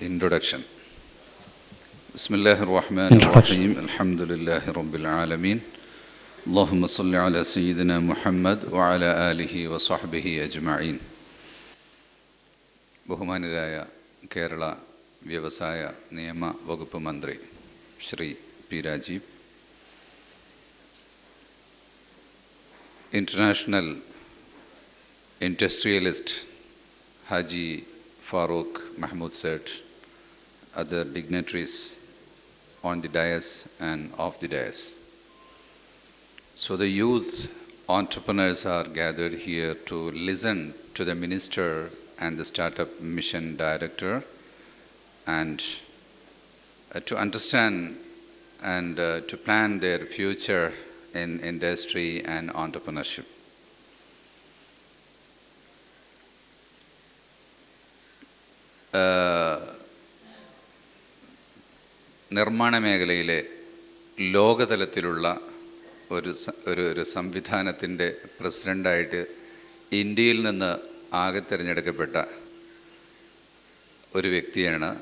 Introduction. بسم الله الرحمن Introduction. الرحيم الحمد لله رب العالمين اللهم صل على سيدنا محمد وعلى آله وصحبه أجمعين ബഹുമാനരായ കേരള വ്യവസായ നിയമ വകുപ്പ് മന്ത്രി Shri P Rajeev international industrialist Haji Farooq Mahmood Sait other dignitaries on the dais and off the dais. So the youth entrepreneurs are gathered here to listen to the minister and the startup mission director and uh, to understand and uh, to plan their future in industry and entrepreneurship. Uh, നിർമ്മാണ മേഖലയിലെ ലോകതലത്തിലുള്ള ഒരു ഒരു ഒരു സംവിധാനത്തിന്റെ പ്രസിഡന്റായിട്ട് ഇന്ത്യയിൽ നിന്ന് ആകെ തിരഞ്ഞെടുക്കപ്പെട്ട ഒരു വ്യക്തിയാണ്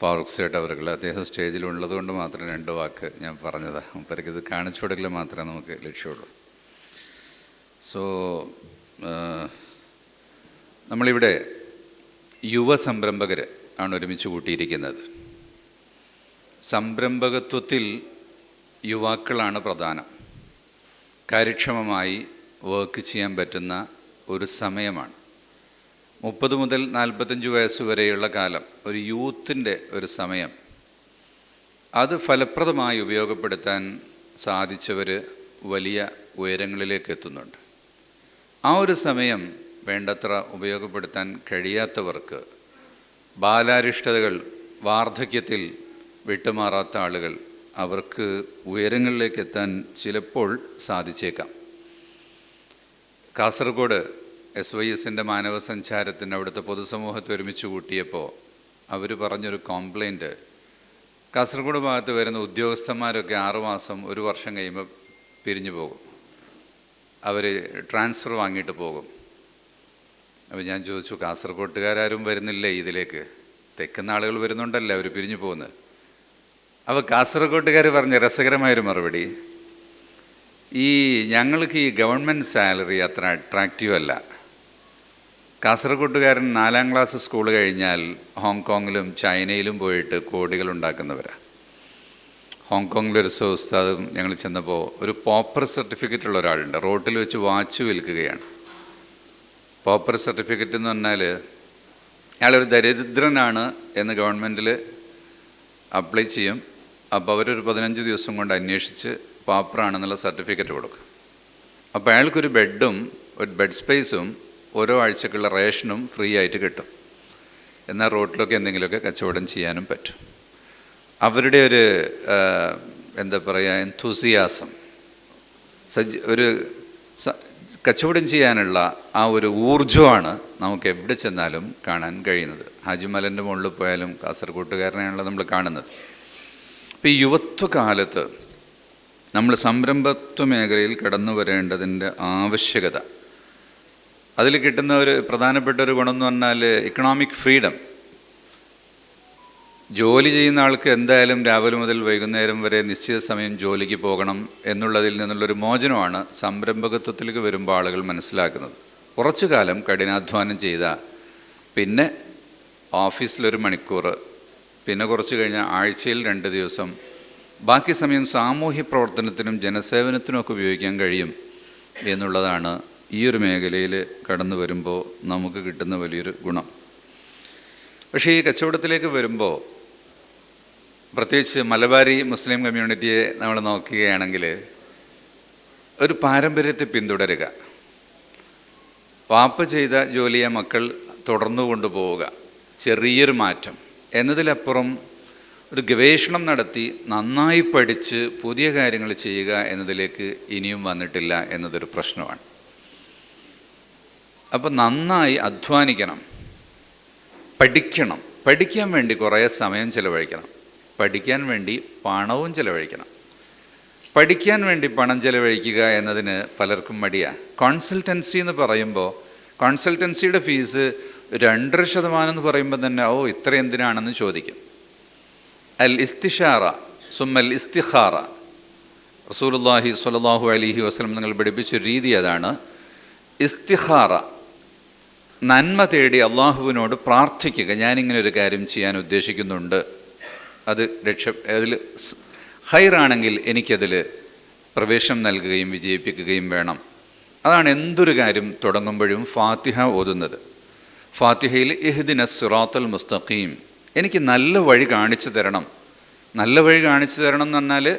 ഫാറൂഖ് സേട്ട് അദ്ദേഹം സ്റ്റേജിലുള്ളത് കൊണ്ട് മാത്രം രണ്ട് വാക്ക് ഞാൻ പറഞ്ഞത്. അപ്പോഴേക്കിത് കാണിച്ചു കൊടുക്കൽ മാത്രമേ നമുക്ക് ലക്ഷ്യമുള്ളൂ. സോ നമ്മളിവിടെ യുവ സംരംഭകർ ആണ് ഒരുമിച്ച് കൂട്ടിയിരിക്കുന്നത്. സംരംഭകത്വത്തിൽ യുവാക്കളാണ് പ്രധാനം. കാര്യക്ഷമമായി വർക്ക് ചെയ്യാൻ പറ്റുന്ന ഒരു സമയമാണ്. മുപ്പത് മുതൽ നാൽപ്പത്തഞ്ച് വയസ്സ് വരെയുള്ള കാലം ഒരു യൂത്തിന്റെ ഒരു സമയം. അത് ഫലപ്രദമായി ഉപയോഗപ്പെടുത്താൻ സാധിച്ചവർ വലിയ ഉയരങ്ങളിലേക്ക് എത്തുന്നുണ്ട്. ആ ഒരു സമയം വേണ്ടത്ര ഉപയോഗപ്പെടുത്താൻ കഴിയാത്തവർക്ക് ബാലാരിഷ്ടതകൾ വാർദ്ധക്യത്തിൽ വിട്ടുമാറാത്ത ആളുകൾ അവർക്ക് ഉയരങ്ങളിലേക്ക് എത്താൻ ചിലപ്പോൾ സാധിച്ചേക്കാം. കാസർഗോഡ് എസ് വൈ എസിന്റെ മാനവ സഞ്ചാരത്തിന് അവിടുത്തെ പൊതുസമൂഹത്തെ ഒരുമിച്ച് കൂട്ടിയപ്പോൾ അവർ പറഞ്ഞൊരു കോംപ്ലൈന്റ് കാസർഗോഡ് ഭാഗത്ത് വരുന്ന ഉദ്യോഗസ്ഥന്മാരൊക്കെ ആറുമാസം ഒരു വർഷം കഴിയുമ്പോൾ പിരിഞ്ഞു പോകും. അവർ ട്രാൻസ്ഫർ വാങ്ങിയിട്ട് പോകും. അപ്പോൾ ഞാൻ ചോദിച്ചു കാസർഗോട്ടുകാരും വരുന്നില്ലേ ഇതിലേക്ക്? തെക്കുന്ന ആളുകൾ വരുന്നുണ്ടല്ലേ അവർ പിരിഞ്ഞു പോകുന്നത്? അപ്പോൾ കാസർഗോട്ടുകാർ പറഞ്ഞ രസകരമായൊരു മറുപടി. ഈ ഞങ്ങൾക്ക് ഈ ഗവൺമെന്റ് സാലറി അത്ര അട്രാക്റ്റീവ് അല്ല. കാസർഗോട്ടുകാരൻ നാലാം ക്ലാസ് സ്കൂൾ കഴിഞ്ഞാൽ ഹോങ്കോങ്ങിലും ചൈനയിലും പോയിട്ട് കോടികൾ ഉണ്ടാക്കുന്നവരാണ് ഹോങ്കോങ്ങിലൊരു ഉസ്താദും ഞങ്ങൾ ചെന്നപ്പോൾ ഒരു പോപ്പർ സർട്ടിഫിക്കറ്റ് ഉള്ള ഒരാളുണ്ട്. റോട്ടിൽ വെച്ച് വാച്ച് വിൽക്കുകയാണ്. പോപ്പർ സർട്ടിഫിക്കറ്റ് എന്ന് പറഞ്ഞാൽ അയാളൊരു ദരിദ്രനാണ് എന്ന് ഗവൺമെന്റിൽ അപ്ലൈ ചെയ്യും. അപ്പോൾ അവരൊരു പതിനഞ്ച് ദിവസം കൊണ്ട് അന്വേഷിച്ച് പാപ്പറാണെന്നുള്ള സർട്ടിഫിക്കറ്റ് കൊടുക്കും. അപ്പോൾ അയാൾക്കൊരു ബെഡും ഒരു ബെഡ് സ്പേസും ഓരോ ആഴ്ചക്കുള്ള റേഷനും ഫ്രീ ആയിട്ട് കിട്ടും. എന്നാൽ റോട്ടിലൊക്കെ എന്തെങ്കിലുമൊക്കെ കച്ചവടം ചെയ്യാനും പറ്റും. അവരുടെ ഒരു എന്താ പറയുക എൻതൂസിയാസം സജ്ജ ഒരു കച്ചവടം ചെയ്യാനുള്ള ആ ഒരു ഊർജമാണ് നമുക്ക് എവിടെ ചെന്നാലും കാണാൻ കഴിയുന്നത്. ഹാജിമലന്റെ മുകളിൽ പോയാലും കാസർഗോട്ടുകാരനെയാണല്ലോ നമ്മൾ കാണുന്നത്. അപ്പോൾ ഈ യുവത്വകാലത്ത് നമ്മൾ സംരംഭത്വ മേഖലയിൽ കടന്നു വരേണ്ടതിന്റെ ആവശ്യകത. അതിൽ കിട്ടുന്ന ഒരു പ്രധാനപ്പെട്ട ഒരു ഗുണം എന്ന് പറഞ്ഞാൽ ഇക്കണോമിക് ഫ്രീഡം ജോലി ചെയ്യുന്ന ആൾക്ക് എന്തായാലും രാവിലെ മുതൽ വൈകുന്നേരം വരെ നിശ്ചിത സമയം ജോലിക്ക് പോകണം എന്നുള്ളതിൽ നിന്നുള്ളൊരു മോചനമാണ് സംരംഭകത്വത്തിലേക്ക് വരുമ്പോൾ ആളുകൾ മനസ്സിലാക്കുന്നത്. കുറച്ചു കാലം കഠിനാധ്വാനം ചെയ്ത പിന്നെ ഓഫീസിലൊരു മണിക്കൂർ പിന്നെ കുറച്ച് കഴിഞ്ഞാൽ ആഴ്ചയിൽ രണ്ട് ദിവസം. ബാക്കി സമയം സാമൂഹ്യ പ്രവർത്തനത്തിനും ജനസേവനത്തിനുമൊക്കെ ഉപയോഗിക്കാൻ കഴിയും എന്നുള്ളതാണ് ഈ ഒരു മേഖലയിൽ കടന്നു വരുമ്പോൾ നമുക്ക് കിട്ടുന്ന വലിയൊരു ഗുണം. പക്ഷേ ഈ കച്ചവടത്തിലേക്ക് വരുമ്പോൾ പ്രത്യേകിച്ച് മലബാരി മുസ്ലിം കമ്മ്യൂണിറ്റിയെ നമ്മൾ നോക്കുകയാണെങ്കിൽ ഒരു പാരമ്പര്യത്തെ പിന്തുടരുക. വാപ്പ ചെയ്ത ജോലിയെ മക്കൾ തുടർന്നു കൊണ്ടുപോവുക. ചെറിയൊരു മാറ്റം. എന്നതിലപ്പുറം ഒരു ഗവേഷണം നടത്തി നന്നായി പഠിച്ച് പുതിയ കാര്യങ്ങൾ ചെയ്യുക എന്നതിലേക്ക് ഇനിയും വന്നിട്ടില്ല എന്നതൊരു പ്രശ്നമാണ്. അപ്പോൾ നന്നായി അധ്വാനിക്കണം. പഠിക്കണം. പഠിക്കാൻ വേണ്ടി കുറേ സമയം ചിലവഴിക്കണം. പഠിക്കാൻ വേണ്ടി പണവും ചിലവഴിക്കണം. പഠിക്കാൻ വേണ്ടി പണം ചിലവഴിക്കുക എന്നതിന് പലർക്കും മടിയാണ് കോൺസൾട്ടൻസി എന്ന് പറയുമ്പോൾ കോൺസൾട്ടൻസിയുടെ ഫീസ് രണ്ടര ശതമാനം എന്ന് പറയുമ്പോൾ തന്നെ ഓ ഇത്ര എന്തിനാണെന്ന് ചോദിക്കും. അൽ ഇസ്തിഷാറ സുമൽ ഇസ്തിഖാറ. റസൂലുല്ലാഹി സ്വല്ലല്ലാഹു അലൈഹി വസല്ലം നിങ്ങൾ പഠിപ്പിച്ച രീതി അതാണ്. ഇസ്തിഖാറ നന്മ തേടി അള്ളാഹുവിനോട് പ്രാർത്ഥിക്കുക. ഞാനിങ്ങനെ ഒരു കാര്യം ചെയ്യാൻ ഉദ്ദേശിക്കുന്നുണ്ട്. അത് രക്ഷ അതിൽ ഹൈറാണെങ്കിൽ എനിക്കതിൽ പ്രവേശം നൽകുകയും വിജയിപ്പിക്കുകയും വേണം. അതാണ് എന്തൊരു കാര്യം തുടങ്ങുമ്പോഴും ഫാത്തിഹ ഓതുന്നത്. ഫാത്തിഹയിൽ ഇഹ്ദിന സിറാത്തുൽ മുസ്തഖീം. എനിക്ക് നല്ല വഴി കാണിച്ചു തരണം. നല്ല വഴി കാണിച്ചു തരണം എന്ന് പറഞ്ഞാൽ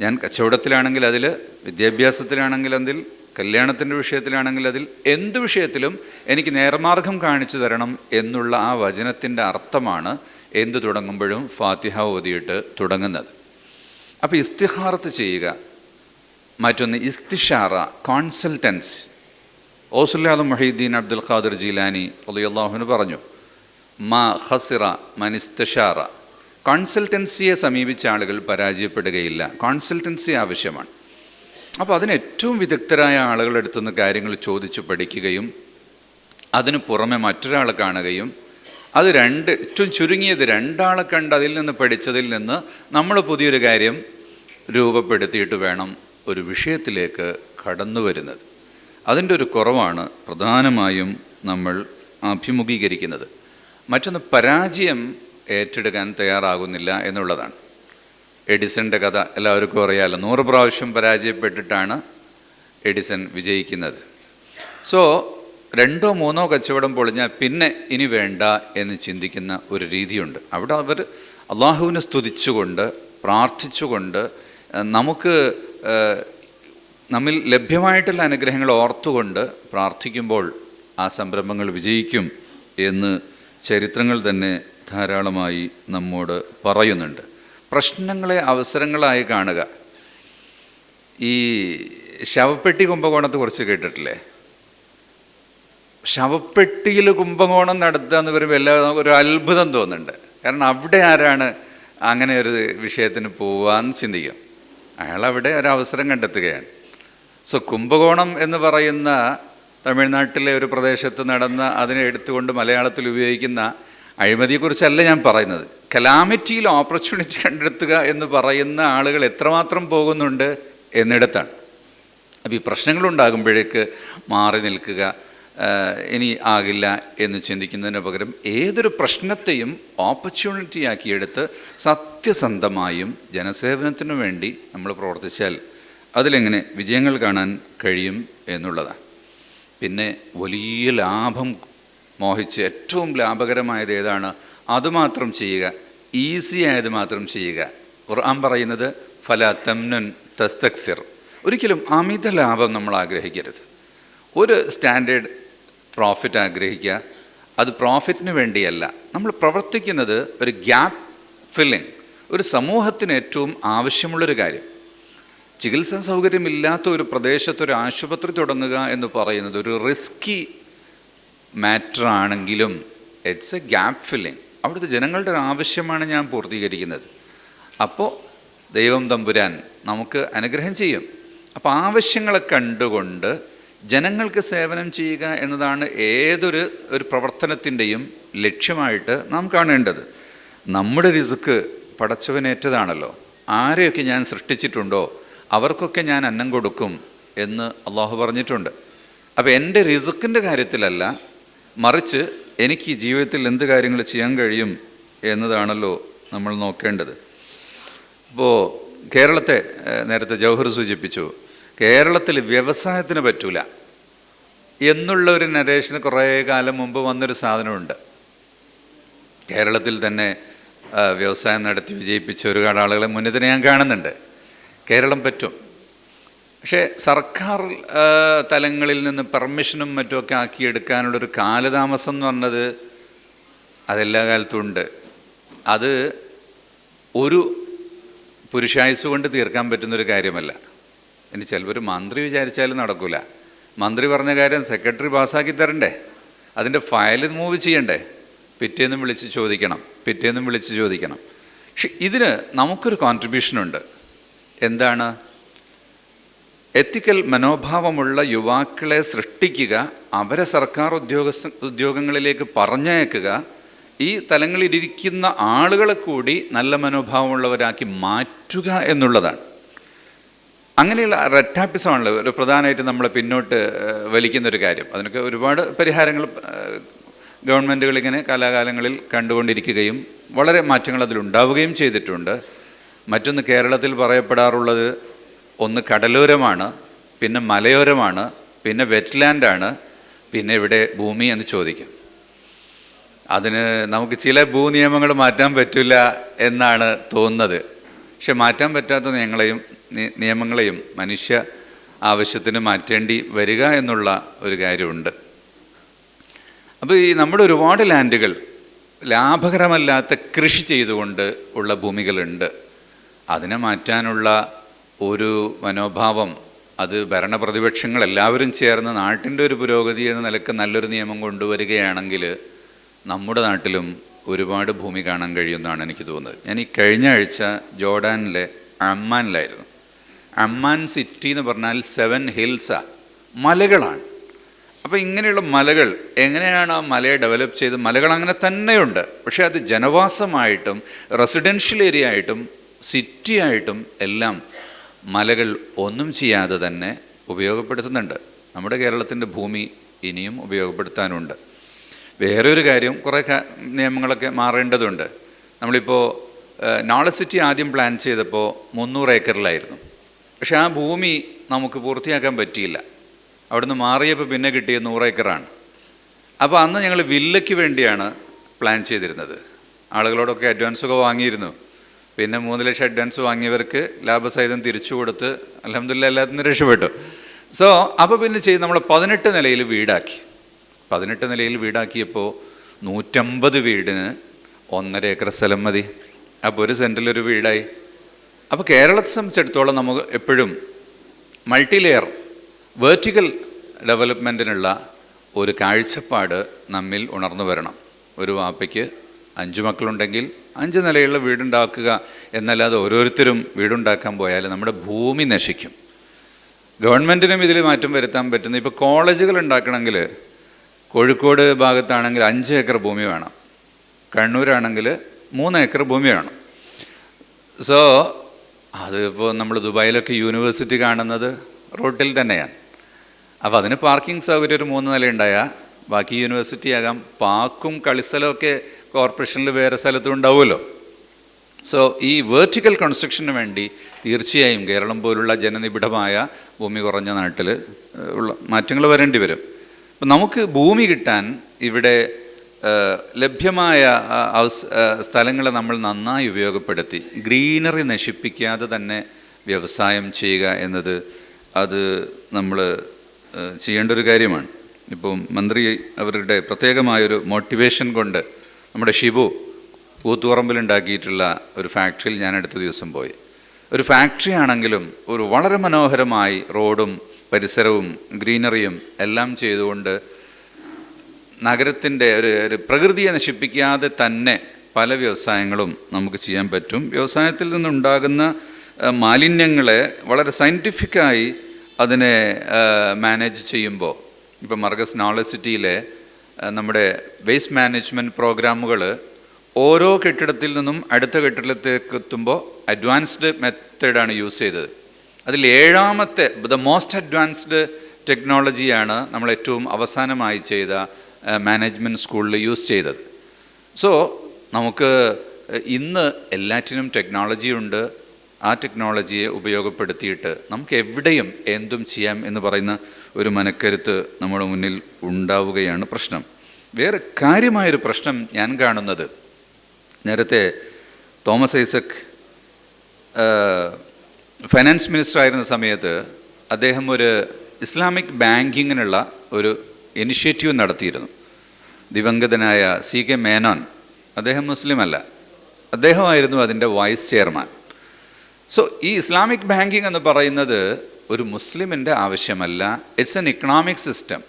ഞാൻ കച്ചവടത്തിലാണെങ്കിൽ അതിൽ വിദ്യാഭ്യാസത്തിലാണെങ്കിൽ അതിൽ കല്യാണത്തിന്റെ വിഷയത്തിലാണെങ്കിൽ അതിൽ എന്ത് വിഷയത്തിലും എനിക്ക് നേർമാർഗം കാണിച്ചു തരണം എന്നുള്ള ആ വചനത്തിന്റെ അർത്ഥമാണ് എന്ത് തുടങ്ങുമ്പോഴും ഫാത്തിഹ ഓതിയിട്ട് തുടങ്ങുന്നത്. അപ്പോൾ ഇസ്തിഹാറത്ത് ചെയ്യുക. മറ്റൊന്ന് ഇസ്തിഷാറ കോൺസൾട്ടൻസ് ഓസുല്ലാദ് മൊഹീദ്ദീൻ അബ്ദുൽ ഖാദിർ ജീലാനി അള്ളാഹുവിന് പറഞ്ഞു മാ ഖസിറ മനിസ്തഷാറ കൺസൾട്ടൻസിയെ സമീപിച്ച ആളുകൾ പരാജയപ്പെടുകയില്ല. കോൺസൾട്ടൻസി ആവശ്യമാണ്. അപ്പോൾ അതിന് ഏറ്റവും വിദഗ്ധരായ ആളുകളുടെ അടുത്തുനിന്ന് കാര്യങ്ങൾ ചോദിച്ചു പഠിക്കുകയും അതിന് പുറമെ മറ്റൊരാളെ കാണുകയും അത് രണ്ട് ഏറ്റവും ചുരുങ്ങിയത് രണ്ടാളെ കണ്ട് അതിൽ നിന്ന് പഠിച്ചതിൽ നിന്ന് നമ്മൾ പുതിയൊരു കാര്യം രൂപപ്പെടുത്തിയിട്ട് വേണം ഒരു വിഷയത്തിലേക്ക് കടന്നു വരുന്നത് അതിന്റെ ഒരു കുറവാണ് പ്രധാനമായും നമ്മൾ അഭിമുഖീകരിക്കുന്നത്. മറ്റൊന്ന് പരാജയം ഏറ്റെടുക്കാൻ തയ്യാറാകുന്നില്ല എന്നുള്ളതാണ്. എഡിസന്റെ കഥ എല്ലാവർക്കും അറിയാമല്ലോ നൂറ് പ്രാവശ്യം പരാജയപ്പെട്ടിട്ടാണ് എഡിസൺ വിജയിക്കുന്നത്. സോ രണ്ടോ മൂന്നോ കച്ചവടം പൊളിഞ്ഞാൽ പിന്നെ ഇനി വേണ്ട എന്ന് ചിന്തിക്കുന്ന ഒരു രീതിയുണ്ട്. അവിടെ അവർ അള്ളാഹുവിനെ സ്തുതിച്ചുകൊണ്ട് പ്രാർത്ഥിച്ചുകൊണ്ട് നമുക്ക് നമ്മിൽ ലഭ്യമായിട്ടുള്ള അനുഗ്രഹങ്ങൾ ഓർത്തുകൊണ്ട് പ്രാർത്ഥിക്കുമ്പോൾ ആ സംരംഭങ്ങൾ വിജയിക്കും എന്ന് ചരിത്രങ്ങൾ തന്നെ ധാരാളമായി നമ്മോട് പറയുന്നുണ്ട്. പ്രശ്നങ്ങളെ അവസരങ്ങളായി കാണുക. ഈ ശവപ്പെട്ടി കുംഭകോണത്തെ കുറിച്ച് കേട്ടിട്ടില്ലേ? ശവപ്പെട്ടിയിൽ കുംഭകോണം നടത്തുക എന്ന് പറയുമ്പോൾ എല്ലാ ഒരു അത്ഭുതം തോന്നുന്നുണ്ട്. കാരണം അവിടെ ആരാണ് അങ്ങനെ ഒരു വിഷയത്തിന് പോവാന്ന് ചിന്തിക്കും. അയാൾ അവിടെ ഒരു അവസരം കണ്ടെത്തുകയാണ്. സോ കുംഭകോണം എന്ന് പറയുന്ന തമിഴ്നാട്ടിലെ ഒരു പ്രദേശത്ത് നടന്ന അതിനെ എടുത്തുകൊണ്ട് മലയാളത്തിൽ ഉപയോഗിക്കുന്ന അഴിമതിയെക്കുറിച്ചല്ല ഞാൻ പറയുന്നത്. കലാമിറ്റിയിൽ ഓപ്പർച്യൂണിറ്റി കണ്ടെത്തുക എന്ന് പറയുന്ന ആളുകൾ എത്രമാത്രം പോകുന്നുണ്ട് എന്നിടത്താണ്. അപ്പോൾ ഈ പ്രശ്നങ്ങളുണ്ടാകുമ്പോഴേക്ക് മാറി നിൽക്കുക ഇനി ആകില്ല എന്ന് ചിന്തിക്കുന്നതിന് പകരം ഏതൊരു പ്രശ്നത്തെയും ഓപ്പർച്യൂണിറ്റി ആക്കിയെടുത്ത് സത്യസന്ധമായും ജനസേവനത്തിനു വേണ്ടി നമ്മൾ പ്രവർത്തിച്ചാൽ അതിലെങ്ങനെ വിജയങ്ങൾ കാണാൻ കഴിയും എന്നുള്ളതാണ് പിന്നെ വലിയ ലാഭം മോഹിച്ച് ഏറ്റവും ലാഭകരമായത് ഏതാണ്? അതുമാത്രം ചെയ്യുക ഈസി ആയത് മാത്രം ചെയ്യുക. ഖുർആൻ പറയുന്നത് ഫല തംനുൻ തസ്തക്സിർ. ഒരിക്കലും അമിത ലാഭം നമ്മൾ ആഗ്രഹിക്കരുത്. ഒരു സ്റ്റാൻഡേർഡ് പ്രോഫിറ്റ് ആഗ്രഹിക്കുക അത് പ്രോഫിറ്റിന് വേണ്ടിയല്ല. നമ്മൾ പ്രവർത്തിക്കുന്നത് ഒരു ഗ്യാപ്പ് ഫില്ലിംഗ് ഒരു സമൂഹത്തിന് ഏറ്റവും ആവശ്യമുള്ളൊരു കാര്യം. ചികിത്സാ സൗകര്യമില്ലാത്ത ഒരു പ്രദേശത്ത് ഒരു ആശുപത്രി തുടങ്ങുക എന്ന് പറയുന്നത് ഒരു റിസ്കി മാറ്റർ ആണെങ്കിലും ഇറ്റ്സ് എ ഗ്യാപ്പ് ഫില്ലിങ് അവിടുത്തെ ജനങ്ങളുടെ ഒരു ആവശ്യമാണ് ഞാൻ പൂർത്തീകരിക്കുന്നത്. അപ്പോൾ ദൈവം തമ്പുരാൻ നമുക്ക് അനുഗ്രഹം ചെയ്യും. അപ്പോൾ ആവശ്യങ്ങളെ കണ്ടുകൊണ്ട് ജനങ്ങൾക്ക് സേവനം ചെയ്യുക എന്നതാണ് ഏതൊരു ഒരു പ്രവർത്തനത്തിന്റെയും ലക്ഷ്യമായിട്ട് നാം കാണേണ്ടത്. നമ്മുടെ റിസ്ക് പടച്ചവനേറ്റതാണല്ലോ. ആരെയൊക്കെ ഞാൻ സൃഷ്ടിച്ചിട്ടുണ്ടോ? അവർക്കൊക്കെ ഞാൻ അന്നം കൊടുക്കും എന്ന് അള്ളാഹു പറഞ്ഞിട്ടുണ്ട്. അപ്പോൾ എന്റെ റിസുക്കിന്റെ കാര്യത്തിലല്ല മറിച്ച് എനിക്ക് ജീവിതത്തിൽ എന്ത് കാര്യങ്ങൾ ചെയ്യാൻ കഴിയും എന്നതാണല്ലോ നമ്മൾ നോക്കേണ്ടത്. അപ്പോൾ കേരളത്തെ നേരത്തെ ജൗഹർ സൂചിപ്പിച്ചു കേരളത്തിൽ വ്യവസായത്തിന് പറ്റൂല എന്നുള്ള ഒരു നരേഷന് കുറേ കാലം മുമ്പ് വന്നൊരു സാധനമുണ്ട്. കേരളത്തിൽ തന്നെ വ്യവസായം നടത്തി വിജയിപ്പിച്ച ഒരുപാട് ആളുകളെ മുന്നിൽ തന്നെ ഞാൻ കാണുന്നുണ്ട്. കേരളം പറ്റും. പക്ഷേ സർക്കാർ തലങ്ങളിൽ നിന്ന് പെർമിഷനും മറ്റുമൊക്കെ ആക്കിയെടുക്കാനുള്ളൊരു കാലതാമസം എന്ന് പറഞ്ഞത് അതെല്ലാ കാലത്തും ഉണ്ട്. അത് ഒരു പുരുഷായുസ് കൊണ്ട് തീർക്കാൻ പറ്റുന്നൊരു കാര്യമല്ല. ഇനി ഒരു മന്ത്രി വിചാരിച്ചാലും നടക്കില്ല മന്ത്രി പറഞ്ഞ കാര്യം സെക്രട്ടറി പാസ്സാക്കി തരണ്ടേ? അതിന്റെ ഫയൽ മൂവ് ചെയ്യണ്ടേ? പിറ്റേന്നും വിളിച്ച് ചോദിക്കണം പിറ്റേന്നും വിളിച്ച് ചോദിക്കണം. പക്ഷെ ഇതിന് നമുക്കൊരു കോൺട്രിബ്യൂഷനുണ്ട് എന്താണ്? എത്തിക്കൽ മനോഭാവമുള്ള യുവാക്കളെ സൃഷ്ടിക്കുക അവരെ സർക്കാർ ഉദ്യോഗസ്ഥ ഉദ്യോഗങ്ങളിലേക്ക് പറഞ്ഞയക്കുക ഈ തലങ്ങളിലിരിക്കുന്ന ആളുകളെ കൂടി നല്ല മനോഭാവമുള്ളവരാക്കി മാറ്റുക എന്നുള്ളതാണ്. അങ്ങനെയുള്ള റെറ്റാപ്പിസമാണല്ലോ ഒരു പ്രധാനമായിട്ട് നമ്മൾ പിന്നോട്ട് വലിക്കുന്ന ഒരു കാര്യം. അതിനൊക്കെ ഒരുപാട് പരിഹാരങ്ങൾ ഗവൺമെന്റുകൾ ഇങ്ങനെ കാലാകാലങ്ങളിൽ കണ്ടുകൊണ്ടിരിക്കുകയും വളരെ മാറ്റങ്ങൾ അതിലുണ്ടാവുകയും ചെയ്തിട്ടുണ്ട്. മറ്റൊന്ന് കേരളത്തിൽ പറയപ്പെടാറുള്ളത് ഒന്ന് കടലോരമാണ് പിന്നെ മലയോരമാണ് പിന്നെ വെറ്റ്ലാൻഡാണ് പിന്നെ ഇവിടെ ഭൂമി എന്ന് ചോദിക്കും. അതിന് നമുക്ക് ചില ഭൂനിയമങ്ങൾ മാറ്റാൻ പറ്റില്ല എന്നാണ് തോന്നുന്നത്. പക്ഷെ മാറ്റാൻ പറ്റാത്ത നിയമങ്ങളെയും നിയമങ്ങളെയും മനുഷ്യ ആവശ്യത്തിന് മാറ്റേണ്ടി വരിക എന്നുള്ള ഒരു കാര്യമുണ്ട്. അപ്പോൾ ഈ നമ്മുടെ ഒരുപാട് ലാൻഡുകൾ ലാഭകരമല്ലാത്ത കൃഷി ചെയ്തുകൊണ്ട് ഉള്ള ഭൂമികളുണ്ട്. അതിനെ മാറ്റാനുള്ള ഒരു മനോഭാവം അത് ഭരണപ്രതിപക്ഷങ്ങൾ എല്ലാവരും ചേർന്ന് നാട്ടിന്റെ ഒരു പുരോഗതി എന്ന നിലയ്ക്ക് നല്ലൊരു നിയമം കൊണ്ടുവരികയാണെങ്കിൽ നമ്മുടെ നാട്ടിലും ഒരുപാട് ഭൂമി കാണാൻ കഴിയുമെന്നാണ് എനിക്ക് തോന്നുന്നത്. ഞാൻ ഈ കഴിഞ്ഞ ആഴ്ച ജോർഡാനിലെ അമ്മാനിലായിരുന്നു. അമ്മാൻ സിറ്റി എന്ന് പറഞ്ഞാൽ സെവൻ ഹിൽസാ മലകളാണ്. അപ്പോൾ ഇങ്ങനെയുള്ള മലകൾ എങ്ങനെയാണ് ആ മലയെ ഡെവലപ്പ് ചെയ്ത് മലകൾ അങ്ങനെ തന്നെയുണ്ട്. പക്ഷേ അത് ജനവാസമായിട്ടും റെസിഡൻഷ്യൽ ഏരിയ ആയിട്ടും സിറ്റി ആയിട്ടും എല്ലാം മലകൾ ഒന്നും ചെയ്യാതെ തന്നെ ഉപയോഗപ്പെടുത്തുന്നുണ്ട്. നമ്മുടെ കേരളത്തിന്റെ ഭൂമി ഇനിയും ഉപയോഗപ്പെടുത്താനുണ്ട്. വേറെ ഒരു കാര്യം കുറേ നിയമങ്ങളൊക്കെ മാറേണ്ടതുണ്ട്. നമ്മളിപ്പോൾ നോളജ് സിറ്റി ആദ്യം പ്ലാൻ ചെയ്തപ്പോൾ മുന്നൂറ് ഏക്കറിലായിരുന്നു. പക്ഷേ ആ ഭൂമി നമുക്ക് പൂർത്തിയാക്കാൻ പറ്റിയില്ല. അവിടുന്ന് മാറിയപ്പോൾ പിന്നെ കിട്ടിയ നൂറ് ഏക്കറാണ്. അപ്പോൾ അന്ന് ഞങ്ങൾ വില്ലയ്ക്ക് വേണ്ടിയാണ് പ്ലാൻ ചെയ്തിരുന്നത്. ആളുകളോടൊക്കെ അഡ്വാൻസ് ഒക്കെ വാങ്ങിയിരുന്നു. പിന്നെ മൂന്ന് ലക്ഷം അഡ്വാൻസ് വാങ്ങിയവർക്ക് ലാഭസഹിതം തിരിച്ചു കൊടുത്ത് അലഹമില്ല എല്ലാത്തിനും രക്ഷപ്പെട്ടു. സോ അപ്പോൾ പിന്നെ ചെയ്ത് നമ്മൾ പതിനെട്ട് നിലയിൽ വീടാക്കി. പതിനെട്ട് നിലയിൽ വീടാക്കിയപ്പോൾ നൂറ്റമ്പത് വീടിന് ഒന്നര ഏക്കർ സ്ഥലം മതി. അപ്പോൾ ഒരു സെന്റിലൊരു വീടായി. അപ്പോൾ കേരളത്തെ സംബന്ധിച്ചിടത്തോളം നമുക്ക് എപ്പോഴും മൾട്ടി ലെയർ വേർട്ടിക്കൽ ഡെവലപ്മെന്റിനുള്ള ഒരു കാഴ്ചപ്പാട് നമ്മിൽ ഉണർന്നു വരണം. ഒരു വാപ്പയ്ക്ക് അഞ്ച് മക്കളുണ്ടെങ്കിൽ അഞ്ച് നിലയുള്ള വീടുണ്ടാക്കുക എന്നല്ലാതെ ഓരോരുത്തരും വീടുണ്ടാക്കാൻ പോയാൽ നമ്മുടെ ഭൂമി നശിക്കും. ഗവൺമെന്റിനും ഇതിൽ മാറ്റം വരുത്താൻ പറ്റുന്ന ഇപ്പോൾ കോളേജുകൾ ഉണ്ടാക്കണമെങ്കിൽ കോഴിക്കോട് ഭാഗത്താണെങ്കിൽ അഞ്ച് ഏക്കർ ഭൂമി വേണം. കണ്ണൂരാണെങ്കിൽ മൂന്ന് ഏക്കർ ഭൂമി വേണം. സോ അതിപ്പോൾ നമ്മൾ ദുബായിലൊക്കെ യൂണിവേഴ്സിറ്റി കാണുന്നത് റോട്ടിൽ തന്നെയാണ്. അപ്പോൾ അതിന് പാർക്കിംഗ് സൗകര്യം ഒരു മൂന്ന് നില ഉണ്ടായാൽ ബാക്കി യൂണിവേഴ്സിറ്റി ആകാം പാക്കും കളിസ്ഥലമൊക്കെ കോർപ്പറേഷനിൽ വേറെ സ്ഥലത്തും ഉണ്ടാവുമല്ലോ സോ ഈ വേർട്ടിക്കൽ കൺസ്ട്രക്ഷന് വേണ്ടി തീർച്ചയായും കേരളം പോലുള്ള ജനനിബിഡമായ ഭൂമി കുറഞ്ഞ നാട്ടിൽ ഉള്ള മാറ്റങ്ങൾ വരേണ്ടി വരും. അപ്പം നമുക്ക് ഭൂമി കിട്ടാൻ ഇവിടെ ലഭ്യമായ അവസ് സ്ഥലങ്ങളെ നമ്മൾ നന്നായി ഉപയോഗപ്പെടുത്തി. ഗ്രീനറി നശിപ്പിക്കാതെ തന്നെ വ്യവസായം ചെയ്യുക എന്നത് അത് നമ്മൾ ചെയ്യേണ്ട ഒരു കാര്യമാണ്. ഇപ്പം മന്ത്രി അവരുടെ പ്രത്യേകമായൊരു മോട്ടിവേഷൻ കൊണ്ട് നമ്മുടെ ഷിബു കൂത്തുപറമ്പിലുണ്ടാക്കിയിട്ടുള്ള ഒരു ഫാക്ടറിയിൽ ഞാൻ അടുത്ത ദിവസം പോയി. ഒരു ഫാക്ടറി ആണെങ്കിലും ഒരു വളരെ മനോഹരമായി റോഡും പരിസരവും ഗ്രീനറിയും എല്ലാം ചെയ്തുകൊണ്ട് നഗരത്തിന്റെ ഒരു ഒരു പ്രകൃതിയെ നശിപ്പിക്കാതെ തന്നെ പല വ്യവസായങ്ങളും നമുക്ക് ചെയ്യാൻ പറ്റും. വ്യവസായത്തിൽ നിന്നുണ്ടാകുന്ന മാലിന്യങ്ങളെ വളരെ സയന്റിഫിക്കായി അതിനെ മാനേജ് ചെയ്യുമ്പോൾ ഇപ്പം മർഗസ് നോളജ് സിറ്റിയിലെ നമ്മുടെ വേസ്റ്റ് മാനേജ്മെന്റ് പ്രോഗ്രാമുകൾ ഓരോ കെട്ടിടത്തിൽ നിന്നും അടുത്ത കെട്ടിടത്തിലേക്ക് എത്തുമ്പോൾ അഡ്വാൻസ്ഡ് മെത്തേഡാണ് യൂസ് ചെയ്തത്. അതിൽ ഏഴാമത്തെ ദ മോസ്റ്റ് അഡ്വാൻസ്ഡ് ടെക്നോളജിയാണ് നമ്മൾ ഏറ്റവും അവസാനമായി ചെയ്ത മാനേജ്മെന്റ് സ്കൂളിൽ യൂസ് ചെയ്തത്. സോ നമുക്ക് ഇന്ന് എല്ലാറ്റിനും ടെക്നോളജി ഉണ്ട്. ആ ടെക്നോളജിയെ ഉപയോഗപ്പെടുത്തിയിട്ട് നമുക്ക് എവിടെയും എന്തും ചെയ്യാം എന്ന് പറയുന്ന ഒരു മനക്കരുത്ത് നമ്മുടെ മുന്നിൽ ഉണ്ടാവുകയാണ് പ്രശ്നം. വേറെ കാര്യമായൊരു പ്രശ്നം ഞാൻ കാണുന്നത്. നേരത്തെ തോമസ് ഐസക് ഫൈനാൻസ് മിനിസ്റ്റർ ആയിരുന്ന സമയത്ത് അദ്ദേഹം ഒരു ഇസ്ലാമിക് ബാങ്കിങ്ങിനുള്ള ഒരു ഇനിഷ്യേറ്റീവ് നടത്തിയിരുന്നു. ദിവംഗതനായ സി കെ മേനോൻ അദ്ദേഹം മുസ്ലിമല്ല. അദ്ദേഹമായിരുന്നു അതിന്റെ വൈസ് ചെയർമാൻ. സോ ഈ ഇസ്ലാമിക് ബാങ്കിങ് എന്ന് പറയുന്നത് ഒരു മുസ്ലിമിന്റെ ആവശ്യമല്ല. ഇറ്റ്സ് എൻ ഇക്കണോമിക് സിസ്റ്റം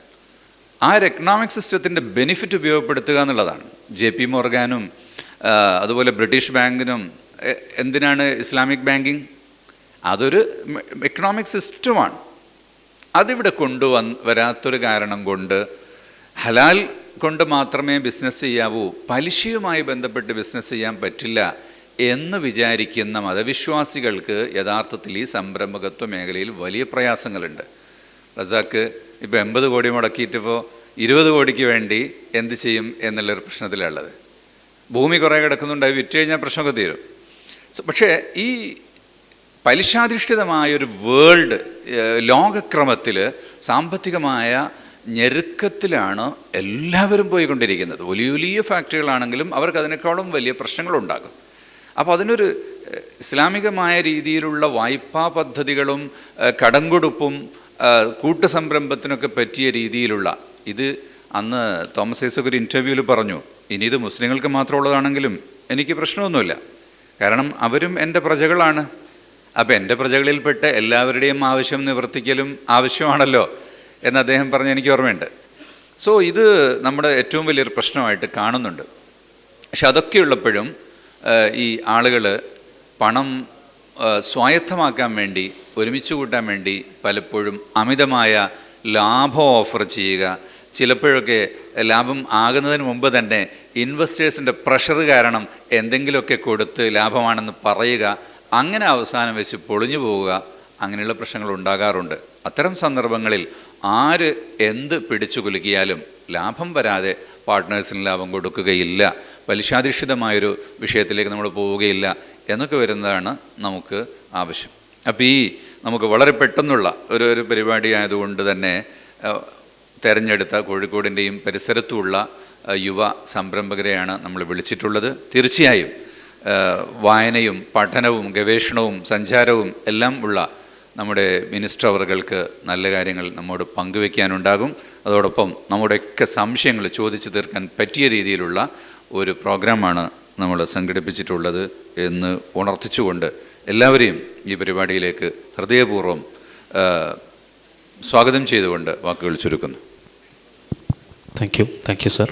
ആ ഒരു എക്കണോമിക് സിസ്റ്റത്തിന്റെ ബെനിഫിറ്റ് ഉപയോഗപ്പെടുത്തുക എന്നുള്ളതാണ്. ജെ പി മോർഗാനും അതുപോലെ ബ്രിട്ടീഷ് ബാങ്കിനും എന്തിനാണ് ഇസ്ലാമിക് ബാങ്കിങ് അതൊരു എക്കണോമിക് സിസ്റ്റമാണ് അതിവിടെ കൊണ്ടുവന്ന് വരാത്തൊരു കാരണം കൊണ്ട് ഹലാൽ കൊണ്ട് മാത്രമേ ബിസിനസ് ചെയ്യാവൂ. പലിശയുമായി ബന്ധപ്പെട്ട് ബിസിനസ് ചെയ്യാൻ പറ്റില്ല. എന്ന് വിചാരിക്കുന്ന മതവിശ്വാസികൾക്ക് യഥാർത്ഥത്തിൽ ഈ സംരംഭകത്വ മേഖലയിൽ വലിയ പ്രയാസങ്ങളുണ്ട്. റസാക്ക് ഇപ്പോൾ എൺപത് കോടി മുടക്കിയിട്ടിപ്പോൾ ഇരുപത് കോടിക്ക് വേണ്ടി എന്ത് ചെയ്യും എന്നുള്ളൊരു പ്രശ്നത്തിലുള്ളത് ഭൂമി കുറേ കിടക്കുന്നുണ്ട് അത് വിറ്റ് കഴിഞ്ഞാൽ പ്രശ്നമൊക്കെ തീരും. പക്ഷേ ഈ പലിശാധിഷ്ഠിതമായൊരു വേൾഡ് ലോകക്രമത്തിൽ സാമ്പത്തികമായ ഞെരുക്കത്തിലാണ് എല്ലാവരും പോയിക്കൊണ്ടിരിക്കുന്നത്. വലിയ വലിയ ഫാക്ടറികളാണെങ്കിലും അവർക്ക് അതിനേക്കാളും വലിയ പ്രശ്നങ്ങളുണ്ടാകും. അപ്പോൾ അതിനൊരു ഇസ്ലാമികമായ രീതിയിലുള്ള വായ്പാ പദ്ധതികളും കടംകൊടുപ്പും കടം കൊടുപ്പും കൂട്ടുസംരംഭത്തിനൊക്കെ പറ്റിയ രീതിയിലുള്ള ഇത് അന്ന് തോമസ് ഐസക് ഒരു ഇന്റർവ്യൂവിൽ പറഞ്ഞു ഇനി ഇത് മുസ്ലിങ്ങൾക്ക് മാത്രമുള്ളതാണെങ്കിലും എനിക്ക് പ്രശ്നമൊന്നുമില്ല. കാരണം അവരും എന്റെ പ്രജകളാണ്. അപ്പോൾ എന്റെ പ്രജകളിൽപ്പെട്ട എല്ലാവരുടെയും ആവശ്യം നിവർത്തിക്കലും ആവശ്യമാണല്ലോ എന്ന് അദ്ദേഹം പറഞ്ഞ് എനിക്ക് ഓർമ്മയുണ്ട്. സോ ഇത് നമ്മുടെ ഏറ്റവും വലിയൊരു പ്രശ്നമായിട്ട് കാണുന്നുണ്ട്. പക്ഷെ അതൊക്കെയുള്ളപ്പോഴും ഏഹ്, ഈ ആളുകൾ പണം സ്വായത്തമാക്കാൻ വേണ്ടി ഒരുമിച്ച് കൂട്ടാൻ വേണ്ടി പലപ്പോഴും അമിതമായ ലാഭം ഓഫർ ചെയ്യുക. ചിലപ്പോഴൊക്കെ ലാഭം ആകുന്നതിന് മുമ്പ് തന്നെ ഇൻവെസ്റ്റേഴ്സിന്റെ പ്രഷർ കാരണം എന്തെങ്കിലുമൊക്കെ കൊടുത്ത് ലാഭമാണെന്ന് പറയുക അങ്ങനെ അവസാനം വെച്ച് പൊളിഞ്ഞു പോവുക അങ്ങനെയുള്ള പ്രശ്നങ്ങൾ ഉണ്ടാകാറുണ്ട്. അത്തരം സന്ദർഭങ്ങളിൽ ആര് എന്ത് പിടിച്ചു കുലുക്കിയാലും ലാഭം വരാതെ പാർട്ട്നേഴ്സിന് ലാഭം കൊടുക്കുകയില്ല. പലിശാധിഷ്ഠിതമായൊരു വിഷയത്തിലേക്ക് നമ്മൾ പോവുകയില്ല എന്നൊക്കെ വരുന്നതാണ് നമുക്ക് ആവശ്യം. അപ്പോൾ ഈ നമുക്ക് വളരെ പെട്ടെന്നുള്ള ഒരു ഒരു പരിപാടി ആയതുകൊണ്ട് തന്നെ തിരഞ്ഞെടുത്ത കോഴിക്കോടിന്റെയും പരിസരത്തുമുള്ള യുവ സംരംഭകരെയാണ് നമ്മൾ വിളിച്ചിട്ടുള്ളത്. തീർച്ചയായും വായനയും പഠനവും ഗവേഷണവും സഞ്ചാരവും എല്ലാം ഉള്ള നമ്മുടെ മിനിസ്റ്റർ അവർകൾക്ക് നല്ല കാര്യങ്ങൾ നമ്മോട് പങ്കുവെക്കാനുണ്ടാകും. അതോടൊപ്പം നമ്മുടെയൊക്കെ സംശയങ്ങൾ ചോദിച്ചു തീർക്കാൻ പറ്റിയ രീതിയിലുള്ള ഒരു പ്രോഗ്രാമാണ് നമ്മൾ സംഘടിപ്പിച്ചിട്ടുള്ളത് എന്ന് ഉണർത്തിച്ചുകൊണ്ട് എല്ലാവരെയും ഈ പരിപാടിയിലേക്ക് ഹൃദയപൂർവം സ്വാഗതം ചെയ്തുകൊണ്ട് വാക്കുകൾ ചുരുക്കുന്നു. Thank you thank you sir